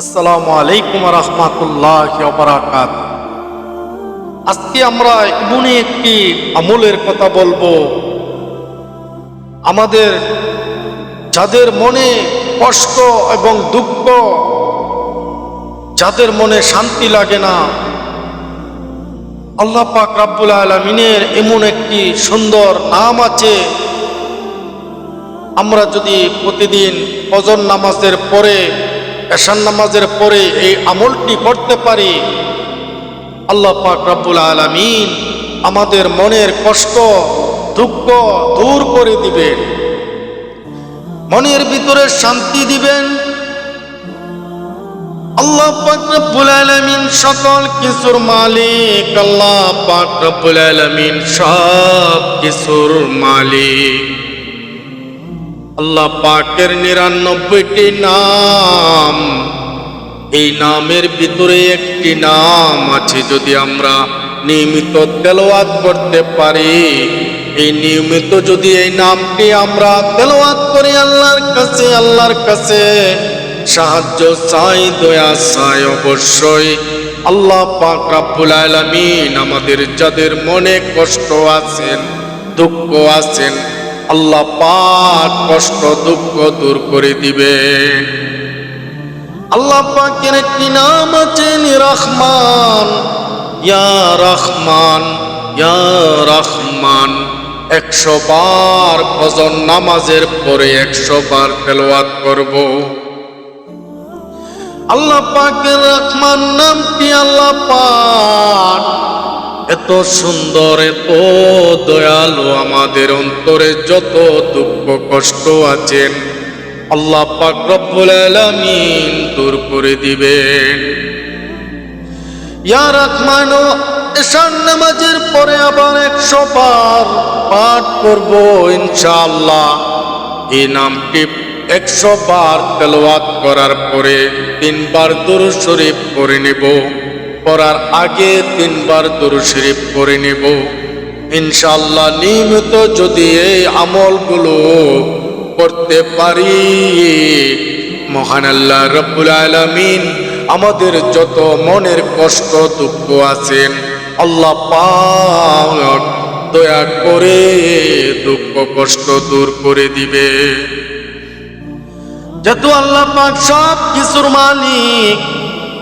আসসালামু আলাইকুম রহমাতুল্লাহ বারাকাত আজকে আমরা এমনই একটি আমলের কথা বলব। আমাদের যাদের মনে কষ্ট এবং দুঃখ, যাদের মনে শান্তি লাগে না, আল্লাহ পাক রাব্বুল আলমিনের এমন একটি সুন্দর নাম আছে। আমরা যদি প্রতিদিন ফজর নামাজের পরে এশান নামাজের পরে এই আমলটি করতে পারি। আল্লাহ পাক রাব্বুল আলামিন আমাদের মনের কষ্ট, দুঃখ দূর করে দিবেন। মনের ভিতরে শান্তি দিবেন। আল্লাহ পাক রব্বুল আলামিন সকল কিছুর মালিক। আল্লাহ পাক রব্বুল আলামিন সব কিছুর মালিক। আল্লাহ পাকের নিরানব্বইটি নাম। এই নামের ভিতরে একটি নাম আছে, যদি আমরা নিয়মিত তেলাওয়াত করতে পারি, এই নিয়মিত যদি এই নামটি আমরা তেলাওয়াত করি আল্লাহর কাছে আল্লাহর কাছে সাহায্য চাই, দয়া চাই, অবশ্যই আল্লাহ পাক রাব্বুল আলামিন আমাদের যাদের মনে কষ্ট আছেন, দুঃখ আছেন আল্লাহ পাক কষ্ট দুঃখ দূর করে দিবে। আল্লাহ পাকের একটি নাম আছে রহমান। ইয়া রহমান ইয়া রহমান। একশো বার ফজর নামাজের পরে একশো বার তেলাওয়াত করব। আল্লাহ পাকের রহমান নামটি আল্লাহ পাক। এত সুন্দর, এত দয়ালু আমাদের অন্তরে যত দুঃখ কষ্ট আছেন, আল্লাহ পাক রব্বুল আলামিন দূর করে দিবেন। ইয়া রহমান এশান নামাজের পরে আবার একশো বার পাঠ করব ইনশাআল্লাহ। এই নামটি একশো বার তেলাওয়াত করার পরে তিনবার দুরু শরীফ করে নেব। পড়ার আগে তিনবার দুরু শরীফ করে নেব। ইনশাল্লাহ নিয়মিত যদি এই আমলগুলো করতে পারি। মহান আল্লাহ রব্বুল আলামিন আমাদের যত মনের কষ্ট দুঃখ আছেন আল্লাহ পাক দয়া করে দুঃখ কষ্ট দূর করে দিবে। যেহেতু আল্লাহ পাক সব কিছুর মালিক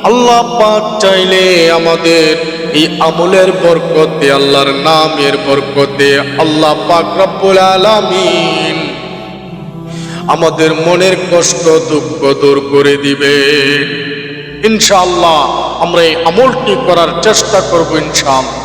আল্লাহ পাক চাইলে আমাদের এই আমলের বরকতে আল্লাহর নামের বরকতে আল্লাহ পাক রব্বুল আলামিন আমাদের মনের কষ্ট, দুঃখ দূর করে দিবে ইনশাআল্লাহ আমরা এই আমলটি করার চেষ্টা করব ইনশাআল্লাহ।